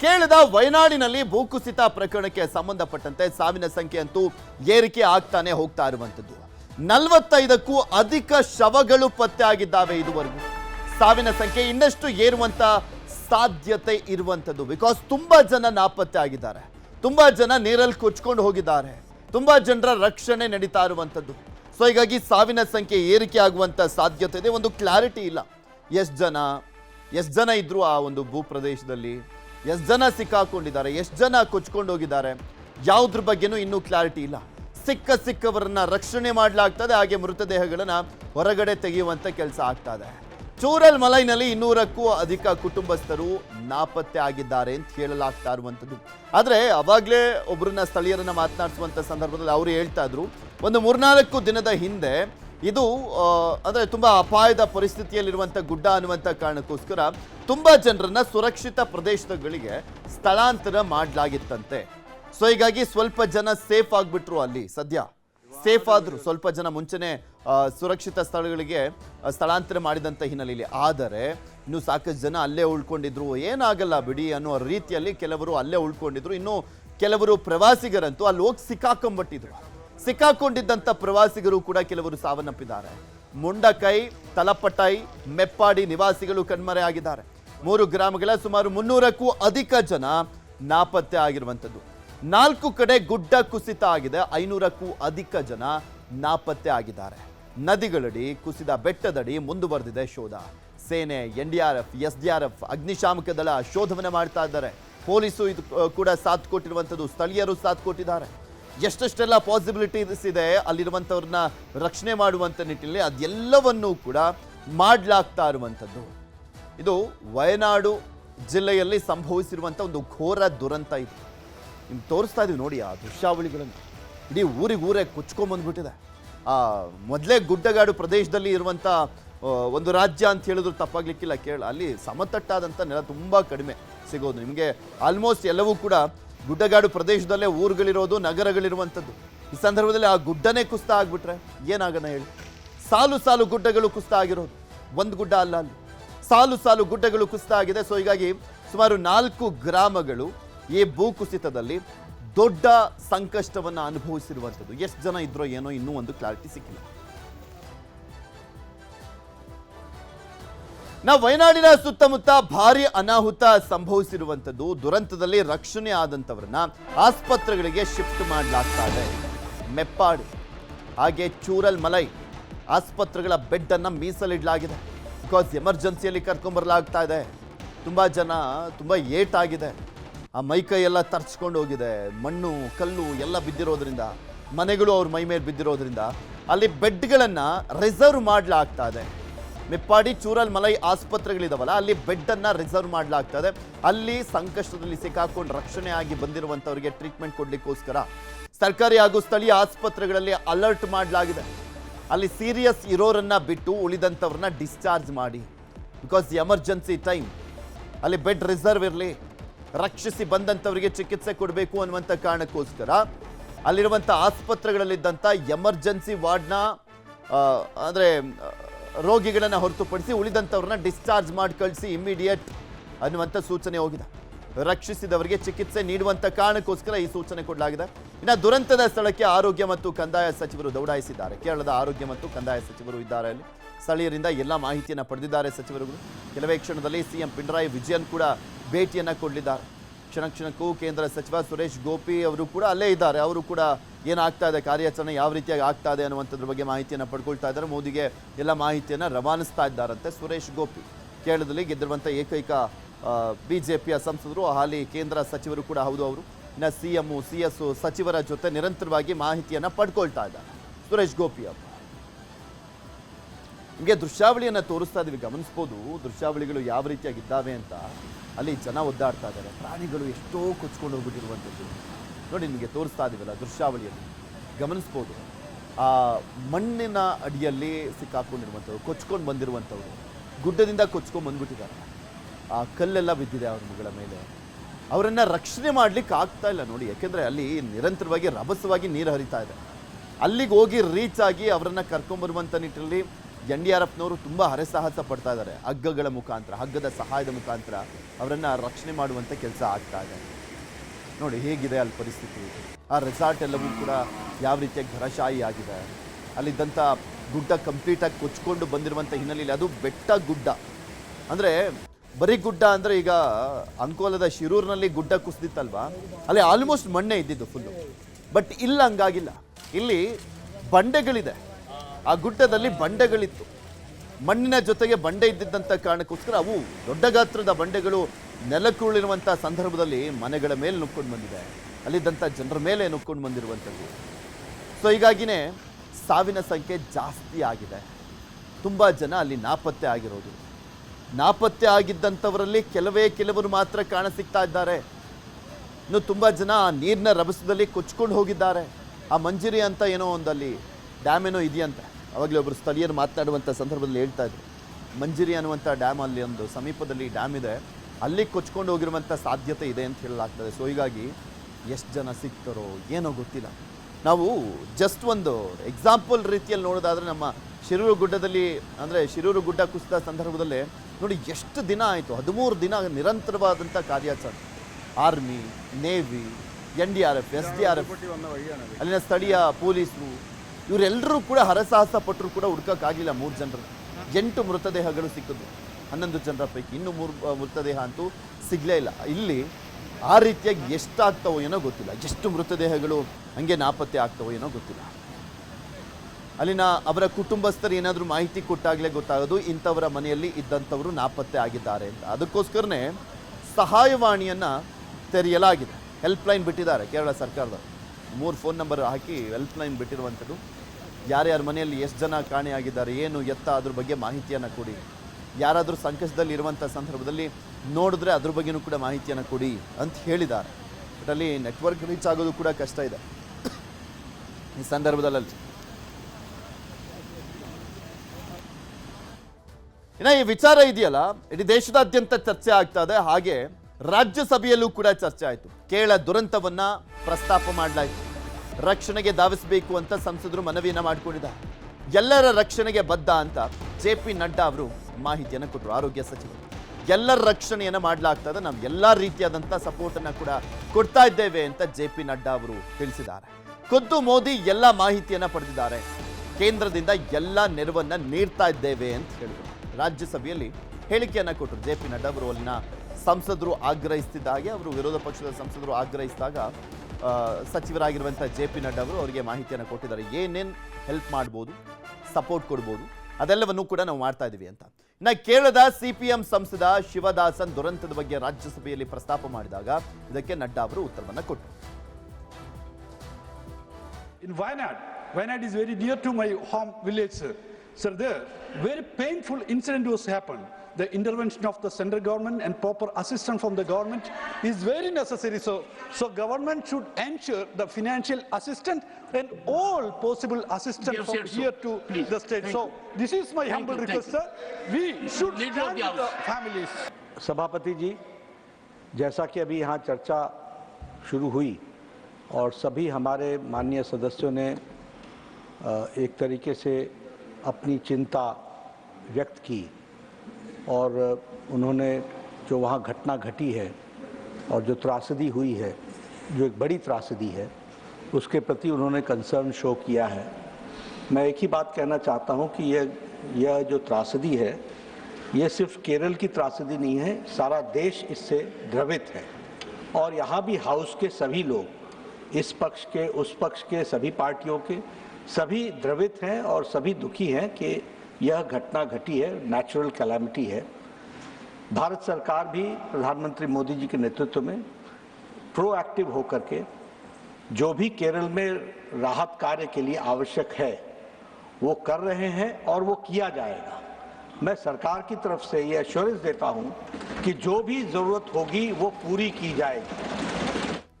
ಕೇಳಿದ ವಯನಾಡಿನಲ್ಲಿ ಭೂಕುಸಿತ ಪ್ರಕರಣಕ್ಕೆ ಸಂಬಂಧಪಟ್ಟಂತೆ ಸಾವಿನ ಸಂಖ್ಯೆ ಅಂತೂ ಏರಿಕೆ ಆಗ್ತಾನೆ ಹೋಗ್ತಾ ಇರುವಂತದ್ದು ನಲವತ್ತೈದಕ್ಕೂ ಅಧಿಕ ಶವಗಳು ಪತ್ತೆ ಆಗಿದ್ದಾವೆ ಇದುವರೆಗೂ. ಸಾವಿನ ಸಂಖ್ಯೆ ಇನ್ನಷ್ಟು ಏರುವಂತ ಸಾಧ್ಯತೆ ಇರುವಂತದ್ದು ಬಿಕಾಸ್ ತುಂಬಾ ಜನ ನಾಪತ್ತೆ ಆಗಿದ್ದಾರೆ ತುಂಬಾ ಜನ ನೀರಲ್ಲಿ ಕೊಚ್ಕೊಂಡು ಹೋಗಿದ್ದಾರೆ. ತುಂಬಾ ಜನರ ರಕ್ಷಣೆ ನಡೀತಾ ಇರುವಂತದ್ದು ಸೊ ಹೀಗಾಗಿ ಸಾವಿನ ಸಂಖ್ಯೆ ಏರಿಕೆ ಆಗುವಂತ ಸಾಧ್ಯತೆ ಇದೆ. ಒಂದು ಕ್ಲಾರಿಟಿ ಇಲ್ಲ. ಎಷ್ಟು ಜನ ಎಷ್ಟು ಜನ ಇದ್ರು ಆ ಒಂದು ಭೂ ಪ್ರದೇಶದಲ್ಲಿ ಎಷ್ಟು ಜನ ಸಿಕ್ಕಾಕೊಂಡಿದ್ದಾರೆ, ಎಷ್ಟು ಜನ ಕೊಚ್ಕೊಂಡು ಹೋಗಿದ್ದಾರೆ ಯಾವುದ್ರ ಬಗ್ಗೆನೂ ಇನ್ನೂ ಕ್ಲಾರಿಟಿ ಇಲ್ಲ. ಸಿಕ್ಕ ಸಿಕ್ಕವರನ್ನ ರಕ್ಷಣೆ ಮಾಡಲಾಗ್ತದೆ, ಹಾಗೆ ಮೃತದೇಹಗಳನ್ನ ಹೊರಗಡೆ ತೆಗೆಯುವಂತ ಕೆಲಸ ಆಗ್ತಾ ಇದೆ. ಚೂರಲ್ ಮಲೈನಲ್ಲಿ ಇನ್ನೂರಕ್ಕೂ ಅಧಿಕ ಕುಟುಂಬಸ್ಥರು ನಾಪತ್ತೆ ಆಗಿದ್ದಾರೆ ಅಂತ ಹೇಳಲಾಗ್ತಾ ಇರುವಂಥದ್ದು. ಆದರೆ ಅವಾಗಲೇ ಒಬ್ಬರನ್ನ ಸ್ಥಳೀಯರನ್ನ ಮಾತನಾಡಿಸುವಂಥ ಸಂದರ್ಭದಲ್ಲಿ ಅವರು ಹೇಳ್ತಾ ಇದ್ರು, ಒಂದು ಮೂರ್ನಾಲ್ಕು ದಿನದ ಹಿಂದೆ ಇದು ಅಂದರೆ ತುಂಬ ಅಪಾಯದ ಪರಿಸ್ಥಿತಿಯಲ್ಲಿರುವಂಥ ಗುಡ್ಡ ಅನ್ನುವಂಥ ಕಾರಣಕ್ಕೋಸ್ಕರ ತುಂಬ ಜನರನ್ನು ಸುರಕ್ಷಿತ ಪ್ರದೇಶಗಳಿಗೆ ಸ್ಥಳಾಂತರ ಮಾಡಲಾಗಿತ್ತಂತೆ. ಸೊ ಹೀಗಾಗಿ ಸ್ವಲ್ಪ ಜನ ಸೇಫ್ ಆಗಿಬಿಟ್ರು ಅಲ್ಲಿ ಸದ್ಯ. ಸೇಫ್ ಆದರೂ ಸ್ವಲ್ಪ ಜನ ಮುಂಚೆನೆ ಸುರಕ್ಷಿತ ಸ್ಥಳಗಳಿಗೆ ಸ್ಥಳಾಂತರ ಮಾಡಿದಂಥ ಹಿನ್ನೆಲೆಯಲ್ಲಿ. ಆದರೆ, ಇನ್ನು ಸಾಕಷ್ಟು ಜನ ಅಲ್ಲೇ ಉಳ್ಕೊಂಡಿದ್ರು. ಏನಾಗಲ್ಲ ಬಿಡಿ ಅನ್ನೋ ರೀತಿಯಲ್ಲಿ ಕೆಲವರು ಅಲ್ಲೇ ಉಳ್ಕೊಂಡಿದ್ರು. ಇನ್ನು ಕೆಲವರು ಪ್ರವಾಸಿಗರಂತೂ ಅಲ್ಲಿ ಹೋಗಿ ಸಿಕ್ಕಾಕೊಂಡ್ಬಿಟ್ಟಿದ್ರು ಸಿಕ್ಕಾಕೊಂಡಿದ್ದಂಥ ಪ್ರವಾಸಿಗರು ಕೂಡ ಕೆಲವರು ಸಾವನ್ನಪ್ಪಿದ್ದಾರೆ. ಮುಂಡಕೈ, ತಲಪಟೈ, ಮೆಪ್ಪಾಡಿ ನಿವಾಸಿಗಳು ಕಣ್ಮರೆಯಾಗಿದ್ದಾರೆ ಮೂರು ಗ್ರಾಮಗಳ ಸುಮಾರು ಮುನ್ನೂರಕ್ಕೂ ಅಧಿಕ ಜನ ನಾಪತ್ತೆ ಆಗಿರುವಂಥದ್ದು. ನಾಲ್ಕು ಕಡೆ ಗುಡ್ಡ ಕುಸಿತ ಆಗಿದೆ. ಐನೂರಕ್ಕೂ ಅಧಿಕ ಜನ ನಾಪತ್ತೆ ಆಗಿದ್ದಾರೆ. ನದಿಗಳಡಿ ಕುಸಿದ ಬೆಟ್ಟದಡಿ ಮುಂದುವರೆದಿದೆ ಶೋಧ. ಸೇನೆ, N D R F, S D R F, ಅಗ್ನಿಶಾಮಕ ದಳ ಶೋಧವನ್ನ ಮಾಡ್ತಾ ಇದ್ದಾರೆ. ಪೊಲೀಸು ಇದು ಕೂಡ ಸಾಥ್ ಕೊಟ್ಟಿರುವಂಥದ್ದು. ಸ್ಥಳೀಯರು ಸಾಥ್ ಕೊಟ್ಟಿದ್ದಾರೆ. ಎಷ್ಟೆಷ್ಟೆಲ್ಲ ಪಾಸಿಬಿಲಿಟೀಸ್ ಇದೆ, ಅಲ್ಲಿರುವಂಥವ್ರನ್ನ ರಕ್ಷಣೆ ಮಾಡುವಂಥ ನಿಟ್ಟಿನಲ್ಲಿ ಅದೆಲ್ಲವನ್ನೂ ಕೂಡ ಮಾಡಲಾಗ್ತಾ ಇರುವಂಥದ್ದು. ಇದು ವಯನಾಡು ಜಿಲ್ಲೆಯಲ್ಲಿ ಸಂಭವಿಸಿರುವಂಥ ಒಂದು ಘೋರ ದುರಂತ ಇದು. ನಿಮ್ಗೆ ತೋರಿಸ್ತಾ ಇದೀವಿ ನೋಡಿ ಆ ದೃಶ್ಯಾವಳಿಗಳನ್ನು. ಇಡೀ ಊರಿಗೆ ಊರೇ ಕುಚ್ಕೊಂಬಂದ್ಬಿಟ್ಟಿದೆ ಆ ಮೊದಲೇ ಗುಡ್ಡಗಾಡು ಪ್ರದೇಶದಲ್ಲಿ ಇರುವಂಥ ಒಂದು ರಾಜ್ಯ ಅಂತ ಹೇಳಿದ್ರು ತಪ್ಪಾಗ್ಲಿಕ್ಕಿಲ್ಲ ಕೇಳ. ಅಲ್ಲಿ ಸಮತಟ್ಟಾದಂಥ ನೆಲ ತುಂಬ ಕಡಿಮೆ ಸಿಗೋದು. ನಿಮಗೆ ಆಲ್ಮೋಸ್ಟ್ ಎಲ್ಲವೂ ಕೂಡ ಗುಡ್ಡಗಾಡು ಪ್ರದೇಶದಲ್ಲೇ ಊರುಗಳಿರೋದು, ನಗರಗಳಿರುವಂಥದ್ದು. ಈ ಸಂದರ್ಭದಲ್ಲಿ ಆ ಗುಡ್ಡನೇ ಕುಸ್ತ ಆಗ್ಬಿಟ್ರೆ ಏನಾಗೋಣ ಹೇಳಿ? ಸಾಲು ಸಾಲು ಗುಡ್ಡಗಳು ಕುಸ್ತ ಆಗಿರೋದು. ಒಂದು ಗುಡ್ಡ ಅಲ್ಲ ಅಲ್ಲಿ. ಸಾಲು ಸಾಲು ಗುಡ್ಡಗಳು ಕುಸ್ತ ಆಗಿದೆ. ಸೊ ಹೀಗಾಗಿ ಸುಮಾರು ನಾಲ್ಕು ಗ್ರಾಮಗಳು ಈ ಭೂಕುಸಿತದಲ್ಲಿ ದೊಡ್ಡ ಸಂಕಷ್ಟವನ್ನು ಅನುಭವಿಸಿರುವಂಥದ್ದು. ಎಷ್ಟು ಜನ ಇದ್ರೋ ಏನೋ ಇನ್ನೂ ಒಂದು ಕ್ಲಾರಿಟಿ ಸಿಕ್ಕಿಲ್ಲ. ನಾವು ವಯನಾಡಿನ ಸುತ್ತಮುತ್ತ ಭಾರಿ ಅನಾಹುತ ಸಂಭವಿಸಿರುವಂಥದ್ದು ದುರಂತದಲ್ಲಿ ರಕ್ಷಣೆ ಆದಂಥವ್ರನ್ನ ಆಸ್ಪತ್ರೆಗಳಿಗೆ ಶಿಫ್ಟ್ ಮಾಡಲಾಗ್ತಾ ಇದೆ ಮೆಪ್ಪಾಡು, ಹಾಗೆ ಚೂರಲ್ ಮಲೈ ಆಸ್ಪತ್ರೆಗಳ ಬೆಡ್ ಅನ್ನ ಮೀಸಲಿಡಲಾಗಿದೆ. ಬಿಕಾಸ್ ಎಮರ್ಜೆನ್ಸಿಯಲ್ಲಿ ಕರ್ಕೊಂಬರಲಾಗ್ತಾ ಇದೆ ತುಂಬ ಜನ ತುಂಬ ಏಟಾಗಿದೆ. ಆ ಮೈಕೈ ಎಲ್ಲ ತರ್ಚ್ಕೊಂಡು ಹೋಗಿದೆ. ಮಣ್ಣು, ಕಲ್ಲು ಎಲ್ಲ ಬಿದ್ದಿರೋದ್ರಿಂದ, ಮನೆಗಳು ಅವ್ರ ಮೈ ಮೇಲೆ ಬಿದ್ದಿರೋದ್ರಿಂದ ಅಲ್ಲಿ ಬೆಡ್ಗಳನ್ನು ರಿಸರ್ವ್ ಮಾಡಲಾಗ್ತಾ ಇದೆ ಮೆಪ್ಪಾಡಿ ಚೂರಲ್ ಮಲೈ ಆಸ್ಪತ್ರೆಗಳಿದಾವಲ್ಲ, ಅಲ್ಲಿ ಬೆಡ್ ಅನ್ನ ರಿಸರ್ವ್ ಮಾಡಲಾಗ್ತದೆ. ಅಲ್ಲಿ ಸಂಕಷ್ಟದಲ್ಲಿ ಸಿಕ್ಕಾಕೊಂಡು ರಕ್ಷಣೆ ಆಗಿ ಬಂದಿರುವಂತವರಿಗೆ ಟ್ರೀಟ್ಮೆಂಟ್ ಕೊಡಲಿಕ್ಕೋಸ್ಕರ ಸರ್ಕಾರಿ ಹಾಗೂ ಸ್ಥಳೀಯ ಆಸ್ಪತ್ರೆಗಳಲ್ಲಿ ಅಲರ್ಟ್ ಮಾಡಲಾಗಿದೆ. ಅಲ್ಲಿ ಸೀರಿಯಸ್ ಇರೋರನ್ನ ಬಿಟ್ಟು ಉಳಿದಂಥವ್ರನ್ನ ಡಿಸ್ಚಾರ್ಜ್ ಮಾಡಿ. Because emergency time. ಅಲ್ಲಿ ಬೆಡ್ ರಿಸರ್ವ್ ಇರಲಿ. ರಕ್ಷಿಸಿ ಬಂದಂಥವರಿಗೆ ಚಿಕಿತ್ಸೆ ಕೊಡಬೇಕು ಅನ್ನುವಂಥ ಕಾರಣಕ್ಕೋಸ್ಕರ ಅಲ್ಲಿರುವಂಥ ಆಸ್ಪತ್ರೆಗಳಲ್ಲಿದ್ದಂಥ ಎಮರ್ಜೆನ್ಸಿ ವಾರ್ಡ್ನ ಅಂದರೆ ರೋಗಿಗಳನ್ನು ಹೊರತುಪಡಿಸಿ ಉಳಿದಂಥವ್ರನ್ನ ಡಿಸ್ಚಾರ್ಜ್ ಮಾಡಿ ಕಳಿಸಿ ಇಮ್ಮಿಡಿಯೇಟ್ ಅನ್ನುವಂಥ ಸೂಚನೆ ಹೋಗಿದೆ. ರಕ್ಷಿಸಿದವರಿಗೆ ಚಿಕಿತ್ಸೆ ನೀಡುವಂಥ ಕಾರಣಕ್ಕೋಸ್ಕರ ಈ ಸೂಚನೆ ಕೊಡಲಾಗಿದೆ. ಇನ್ನು ದುರಂತದ ಸ್ಥಳಕ್ಕೆ ಆರೋಗ್ಯ ಮತ್ತು ಕಂದಾಯ ಸಚಿವರು ದೌಡಾಯಿಸಿದ್ದಾರೆ. ಕೇರಳದ ಆರೋಗ್ಯ ಮತ್ತು ಕಂದಾಯ ಸಚಿವರು ಇದ್ದಾರೆ ಅಲ್ಲಿ. ಸ್ಥಳೀಯರಿಂದ ಎಲ್ಲ ಮಾಹಿತಿಯನ್ನು ಪಡೆದಿದ್ದಾರೆ ಸಚಿವರುಗಳು. ಕೆಲವೇ ಕ್ಷಣದಲ್ಲಿ ಸಿಎಂ ಪಿಣರಾಯಿ ವಿಜಯನ್ ಕೂಡ ಭೇಟಿಯನ್ನು ಕೊಡಲಿದ್ದಾರೆ. ಕ್ಷಣ ಕ್ಷಣಕ್ಕೂ ಕೇಂದ್ರ ಸಚಿವ ಸುರೇಶ್ ಗೋಪಿ ಅವರು ಕೂಡ ಅಲ್ಲೇ ಇದ್ದಾರೆ. ಅವರು ಕೂಡ ಏನಾಗ್ತಾ ಇದೆ, ಕಾರ್ಯಾಚರಣೆ ಯಾವ ರೀತಿಯಾಗಿ ಆಗ್ತಾ ಇದೆ ಅನ್ನುವಂಥದ್ರ ಬಗ್ಗೆ ಮಾಹಿತಿಯನ್ನು ಪಡ್ಕೊಳ್ತಾ ಇದ್ದಾರೆ. ಮೋದಿಗೆ ಎಲ್ಲ ಮಾಹಿತಿಯನ್ನು ರವಾನಿಸ್ತಾ ಇದ್ದಾರಂತೆ ಸುರೇಶ್ ಗೋಪಿ. ಕೇರಳದಲ್ಲಿ ಗೆದ್ದಿರುವಂಥ ಏಕೈಕ ಬಿ ಜೆ ಪಿಯ ಸಂಸದರು ಹಾಲಿ ಕೇಂದ್ರ ಸಚಿವರು ಕೂಡ ಹೌದು ಅವರು. ಇನ್ನು ಸಿ ಎಂ ಸಿ ಎಸ್ ಸಚಿವರ ಜೊತೆ ನಿರಂತರವಾಗಿ ಮಾಹಿತಿಯನ್ನು ಪಡ್ಕೊಳ್ತಾ ಇದ್ದಾರೆ ಸುರೇಶ್ ಗೋಪಿ ಅವರು. ನಿಮಗೆ ದೃಶ್ಯಾವಳಿಯನ್ನು ತೋರಿಸ್ತಾ ಇದ್ದೀವಿ ಗಮನಿಸ್ಬೋದು. ದೃಶ್ಯಾವಳಿಗಳು ಯಾವ ರೀತಿಯಾಗಿದ್ದಾವೆ ಅಂತ. ಅಲ್ಲಿ ಜನ ಒದ್ದಾಡ್ತಾ ಇದ್ದಾರೆ. ಪ್ರಾಣಿಗಳು ಎಷ್ಟೋ ಕೊಚ್ಕೊಂಡು ಹೋಗ್ಬಿಟ್ಟಿರುವಂಥದ್ದು. ನೋಡಿ, ನಿಮಗೆ ತೋರಿಸ್ತಾ ಇದ್ದೀವಲ್ಲ ದೃಶ್ಯಾವಳಿಯಲ್ಲಿ. ಗಮನಿಸ್ಬೋದು. ಆ ಮಣ್ಣಿನ ಅಡಿಯಲ್ಲಿ ಸಿಕ್ಕಾಕೊಂಡಿರುವಂಥವ್ರು, ಕೊಚ್ಕೊಂಡು ಬಂದಿರುವಂಥವ್ರು, ಗುಡ್ಡದಿಂದ ಕೊಚ್ಕೊಂಡು ಬಂದ್ಬಿಟ್ಟಿದ್ದಾರೆ. ಆ ಕಲ್ಲೆಲ್ಲ ಬಿದ್ದಿದೆ ಅವ್ರ ಮಗಳ ಮೇಲೆ. ಅವರನ್ನು ರಕ್ಷಣೆ ಮಾಡ್ಲಿಕ್ಕೆ ಆಗ್ತಾ ಇಲ್ಲ ನೋಡಿ. ಯಾಕೆಂದರೆ ಅಲ್ಲಿ ನಿರಂತರವಾಗಿ ರಭಸವಾಗಿ ನೀರು ಹರಿತಾ ಇದೆ. ಅಲ್ಲಿಗೆ ಹೋಗಿ ರೀಚ್ ಆಗಿ ಅವರನ್ನು ಕರ್ಕೊಂಬರುವಂಥ ನಿಟ್ಟಿನಲ್ಲಿ ಎನ್ ಡಿ ಆರ್ ಎಫ್ನವರು ತುಂಬ ಹರಸಾಹಸ ಪಡ್ತಾ ಇದ್ದಾರೆ. ಹಗ್ಗಗಳ ಮುಖಾಂತರ, ಹಗ್ಗದ ಸಹಾಯದ ಮುಖಾಂತರ ಅವರನ್ನು ರಕ್ಷಣೆ ಮಾಡುವಂಥ ಕೆಲಸ ಆಗ್ತಾ ಇದೆ. ನೋಡಿ, ಹೇಗಿದೆ ಅಲ್ಲಿ ಪರಿಸ್ಥಿತಿ? ಆ ರೆಸಾರ್ಟ್ ಎಲ್ಲವೂ ಕೂಡ ಯಾವ ರೀತಿಯ ಘರಶಾಯಿ ಆಗಿದೆ ಅಲ್ಲಿದ್ದಂಥ ಗುಡ್ಡ ಕಂಪ್ಲೀಟಾಗಿ ಕೊಚ್ಕೊಂಡು ಬಂದಿರುವಂಥ ಹಿನ್ನೆಲೆಯಲ್ಲಿ ಅದು ಬೆಟ್ಟ ಗುಡ್ಡ. ಅಂದರೆ, ಬರೀ ಗುಡ್ಡ ಅಂದರೆ ಈಗ ಅಂಕೋಲದ ಶಿರೂರಿನಲ್ಲಿ ಗುಡ್ಡ ಕುಸಿದಿತ್ತಲ್ವಾ? ಅಲ್ಲಿ ಆಲ್ಮೋಸ್ಟ್ ಮಣ್ಣೆ ಇದ್ದಿದ್ದು ಫುಲ್ಲು ಬಟ್ ಇಲ್ಲ, ಹಂಗಾಗಿಲ್ಲ. ಇಲ್ಲಿ ಬಂಡೆಗಳಿದೆ. ಆ ಗುಡ್ಡದಲ್ಲಿ ಬಂಡೆಗಳಿತ್ತು. ಮಣ್ಣಿನ ಜೊತೆಗೆ ಬಂಡೆ ಇದ್ದಿದ್ದಂಥ ಕಾರಣಕ್ಕೋಸ್ಕರ ಅವು ದೊಡ್ಡ ಗಾತ್ರದ ಬಂಡೆಗಳು ನೆಲಕ್ಕುರುಳಿರುವಂಥ ಸಂದರ್ಭದಲ್ಲಿ ಮನೆಗಳ ಮೇಲೆ ನುಗ್ಕೊಂಡು ಬಂದಿದೆ. ಅಲ್ಲಿದ್ದಂಥ ಜನರ ಮೇಲೆ ನುಕ್ಕೊಂಡು ಬಂದಿರುವಂಥದ್ದು. ಸೊ ಹೀಗಾಗಿನೇ ಸಾವಿನ ಸಂಖ್ಯೆ ಜಾಸ್ತಿ ಆಗಿದೆ. ತುಂಬ ಜನ ಅಲ್ಲಿ ನಾಪತ್ತೆ ಆಗಿರೋದು. ನಾಪತ್ತೆ ಆಗಿದ್ದಂಥವರಲ್ಲಿ ಕೆಲವೇ ಕೆಲವರು ಮಾತ್ರ ಕಾಣಸಿಗ್ತಾ ಇದ್ದಾರೆ. ಇನ್ನು ತುಂಬ ಜನ ನೀರಿನ ರಭಸದಲ್ಲಿ ಕೊಚ್ಕೊಂಡು ಹೋಗಿದ್ದಾರೆ. ಆ ಮಂಜಿರಿ ಅಂತ ಏನೋ ಒಂದಲ್ಲಿ, ಡ್ಯಾಮ್ ಏನೋ ಇದೆಯಂತೆ. ಅವಾಗಲೇ ಒಬ್ಬರು ಸ್ಥಳೀಯರು ಮಾತನಾಡುವಂಥ ಸಂದರ್ಭದಲ್ಲಿ ಹೇಳ್ತಾ ಇದ್ರು. ಮಂಜಿರಿ ಅನ್ನುವಂಥ ಡ್ಯಾಮ್ ಅಲ್ಲಿ ಒಂದು ಸಮೀಪದಲ್ಲಿ ಡ್ಯಾಮ್ ಇದೆ. ಅಲ್ಲಿ ಕೊಚ್ಕೊಂಡು ಹೋಗಿರುವಂಥ ಸಾಧ್ಯತೆ ಇದೆ ಅಂತ ಹೇಳಲಾಗ್ತದೆ. ಸೊ ಹೀಗಾಗಿ ಎಷ್ಟು ಜನ ಸಿಕ್ತಾರೋ ಏನೋ ಗೊತ್ತಿಲ್ಲ. ನಾವು ಜಸ್ಟ್ ಒಂದು ಎಕ್ಸಾಂಪಲ್ ರೀತಿಯಲ್ಲಿ ನೋಡೋದಾದರೆ ನಮ್ಮ ಶಿರೂರು ಗುಡ್ಡದಲ್ಲಿ ಅಂದರೆ ಶಿರೂರು ಗುಡ್ಡ ಕುಸಿದ ಸಂದರ್ಭದಲ್ಲೇ ನೋಡಿ ಎಷ್ಟು ದಿನ ಆಯಿತು. ಹದಿಮೂರು ದಿನ ನಿರಂತರವಾದಂಥ ಕಾರ್ಯಾಚರಣೆ. Army navy N D R F S D R F ಅಲ್ಲಿನ ಸ್ಥಳೀಯ ಪೊಲೀಸರು ಇವರೆಲ್ಲರೂ ಕೂಡ ಹರಸಾಹಸ ಪಟ್ಟರು ಕೂಡ ಹುಡ್ಕೋಕ್ಕಾಗಿಲ್ಲ ಮೂರು ಜನರು. ಎಂಟು ಮೃತದೇಹಗಳು ಸಿಕ್ಕಿದ್ರು ಹನ್ನೊಂದು ಜನರ ಪೈಕಿ. ಇನ್ನೂ ಮೂರು ಮೃತದೇಹ ಅಂತೂ ಸಿಗಲೇ ಇಲ್ಲ. ಇಲ್ಲಿ ಆ ರೀತಿಯಾಗಿ ಎಷ್ಟಾಗ್ತವೋ ಏನೋ ಗೊತ್ತಿಲ್ಲ. ಎಷ್ಟು ಮೃತದೇಹಗಳು ಹಂಗೆ ನಾಪತ್ತೆ ಆಗ್ತವೋ ಏನೋ ಗೊತ್ತಿಲ್ಲ. ಅಲ್ಲಿನ ಅವರ ಕುಟುಂಬಸ್ಥರು ಏನಾದರೂ ಮಾಹಿತಿ ಕೊಟ್ಟಾಗಲೇ ಗೊತ್ತಾಗೋದು, ಇಂಥವರ ಮನೆಯಲ್ಲಿ ಇದ್ದಂಥವರು ನಾಪತ್ತೆ ಆಗಿದ್ದಾರೆ ಅಂತ. ಅದಕ್ಕೋಸ್ಕರನೇ ಸಹಾಯವಾಣಿಯನ್ನು ತೆರೆಯಲಾಗಿದೆ. ಹೆಲ್ಪ್ಲೈನ್ ಬಿಟ್ಟಿದ್ದಾರೆ ಕೇರಳ ಸರ್ಕಾರದವರು. ಮೂರು ಫೋನ್ ನಂಬರ್ ಹಾಕಿ ಹೆಲ್ಪ್ಲೈನ್ ಬಿಟ್ಟಿರುವಂಥದ್ದು. ಯಾರ್ಯಾರ ಮನೆಯಲ್ಲಿ ಎಷ್ಟು ಜನ ಕಾಣೆಯಾಗಿದ್ದಾರೆ, ಏನು ಎತ್ತ, ಅದ್ರ ಬಗ್ಗೆ ಮಾಹಿತಿಯನ್ನು ಕೊಡಿ. ಯಾರಾದರೂ ಸಂಕಷ್ಟದಲ್ಲಿ ಇರುವಂಥ ಸಂದರ್ಭದಲ್ಲಿ ನೋಡಿದ್ರೆ ಅದ್ರ ಬಗ್ಗೆನೂ ಕೂಡ ಮಾಹಿತಿಯನ್ನು ಕೊಡಿ ಅಂತ ಹೇಳಿದ್ದಾರೆ. ಬಟ್ ಅಲ್ಲಿ ನೆಟ್ವರ್ಕ್ ರೀಚ್ ಆಗೋದು ಕೂಡ ಕಷ್ಟ ಇದೆ. ಈ ಸಂದರ್ಭದಲ್ಲಿ ಇನ್ನು ಈ ವಿಚಾರ ಇದೆಯಲ್ಲ, ಇಡೀ ದೇಶದಾದ್ಯಂತ ಚರ್ಚೆ ಆಗ್ತಾ ಇದೆ, ಹಾಗೆ ರಾಜ್ಯಸಭೆಯಲ್ಲೂ ಕೂಡ ಚರ್ಚೆ ಆಯಿತು. ಕೇಳ ದುರಂತವನ್ನ ಪ್ರಸ್ತಾಪ ಮಾಡಲಾಯಿತು. ರಕ್ಷಣೆಗೆ ಧಾವಿಸಬೇಕು ಅಂತ ಸಂಸದರು ಮನವಿಯನ್ನು ಮಾಡಿಕೊಂಡಿದ್ದಾರೆ. ಎಲ್ಲರ ರಕ್ಷಣೆಗೆ ಬದ್ಧ ಅಂತ ಜೆ ಪಿ ನಡ್ಡಾ ಅವರು ಮಾಹಿತಿಯನ್ನು ಕೊಟ್ಟರು, ಆರೋಗ್ಯ ಸಚಿವರು. ಎಲ್ಲರ ರಕ್ಷಣೆಯನ್ನ ಮಾಡಲಾಗ್ತದೆ ನಾವು ಎಲ್ಲ ರೀತಿಯಾದಂಥ ಸಪೋರ್ಟನ್ನು ಕೂಡ ಕೊಡ್ತಾ ಇದ್ದೇವೆ ಅಂತ ಜೆ ಪಿ ನಡ್ಡಾ ಅವರು ತಿಳಿಸಿದ್ದಾರೆ. ಖುದ್ದು ಮೋದಿ ಎಲ್ಲ ಮಾಹಿತಿಯನ್ನು ಪಡೆದಿದ್ದಾರೆ. ಕೇಂದ್ರದಿಂದ ಎಲ್ಲ ನೆರವನ್ನು ನೀಡ್ತಾ ಇದ್ದೇವೆ ಅಂತ ಹೇಳಿದರು. ರಾಜ್ಯಸಭೆಯಲ್ಲಿ ಹೇಳಿಕೆಯನ್ನು ಕೊಟ್ಟರು. ಜೆ ಪಿ ನಡ್ಡಾ ಅವರು ಅಲ್ಲಿನ ಸಂಸದರು ಹಾಗೆ, ಅವರು ವಿರೋಧ ಪಕ್ಷದ ಸಂಸದರು ಆಗ್ರಹಿಸಿದಾಗ ಸಚಿವರಾಗಿರುವಂಥ ಜೆ ಪಿ ನಡ್ಡಾ ಅವರು ಅವರಿಗೆ ಮಾಹಿತಿಯನ್ನು ಕೊಟ್ಟಿದ್ದಾರೆ ಏನೇನು ಹೆಲ್ಪ್ ಮಾಡ್ಬೋದು ಸಪೋರ್ಟ್ ಕೊಡ್ಬೋದು ಅದೆಲ್ಲವನ್ನೂ ಕೂಡ ನಾವು ಮಾಡ್ತಾ ಇದ್ದೀವಿ ಅಂತ ಇನ್ನು ಕೇರಳದ ಸಿ ಪಿ ಎಂ ಸಂಸದ ಶಿವದಾಸನ್ ದುರಂತದ ಬಗ್ಗೆ ರಾಜ್ಯಸಭೆಯಲ್ಲಿ ಪ್ರಸ್ತಾಪ ಮಾಡಿದಾಗ ಇದಕ್ಕೆ ನಡ್ಡಾ ಅವರು ಉತ್ತರವನ್ನು ಕೊಟ್ಟರು In Wayanad, Wayanad is very near to my home village, sir. Sir, there, very painful incident was happened. The intervention of the central government and proper assistance from the government is very necessary. So, so government should ensure the financial assistance and all possible assistance Yes, from sir. here to Please. the state. Thank So, you. this is my Thank humble you, request, sir. We should Leader stand the with the families. सभापति जी जैसा कि अभी यहाँ चर्चा शुरू हुई और सभी हमारे माननीय सदस्यों ने अ, एक तरीके से अपनी चिंता व्यक्त की और उन्होंने जो वहाँ घटना घटी है और जो त्रासदी हुई है, जो एक बड़ी त्रासदी है, उसके प्रति उन्होंने कंसर्न शो किया है। मैं एक ही बात कहना चाहता हूँ कि यह यह जो त्रासदी है ये सिर्फ़ केरल की त्रासदी नहीं है, सारा देश इससे द्रवित है। और यहाँ भी हाउस के सभी लोग, इस पक्ष के, उस पक्ष के सभी पार्टियों के सभी द्रवित हैं और सभी दुखी हैं कि यह घटना घटी है नेचुरल कैलामिटी है। भारत सरकार भी प्रधानमंत्री मोदी जी के नेतृत्व में प्रोएक्टिव होकर के जो भी केरल में राहत कार्य के लिए आवश्यक है, वो कर रहे हैं और वो किया जाएगा। मैं सरकार की तरफ़ से ये एश्योरेंस देता हूँ कि जो भी ज़रूरत होगी, वो पूरी की जाएगी।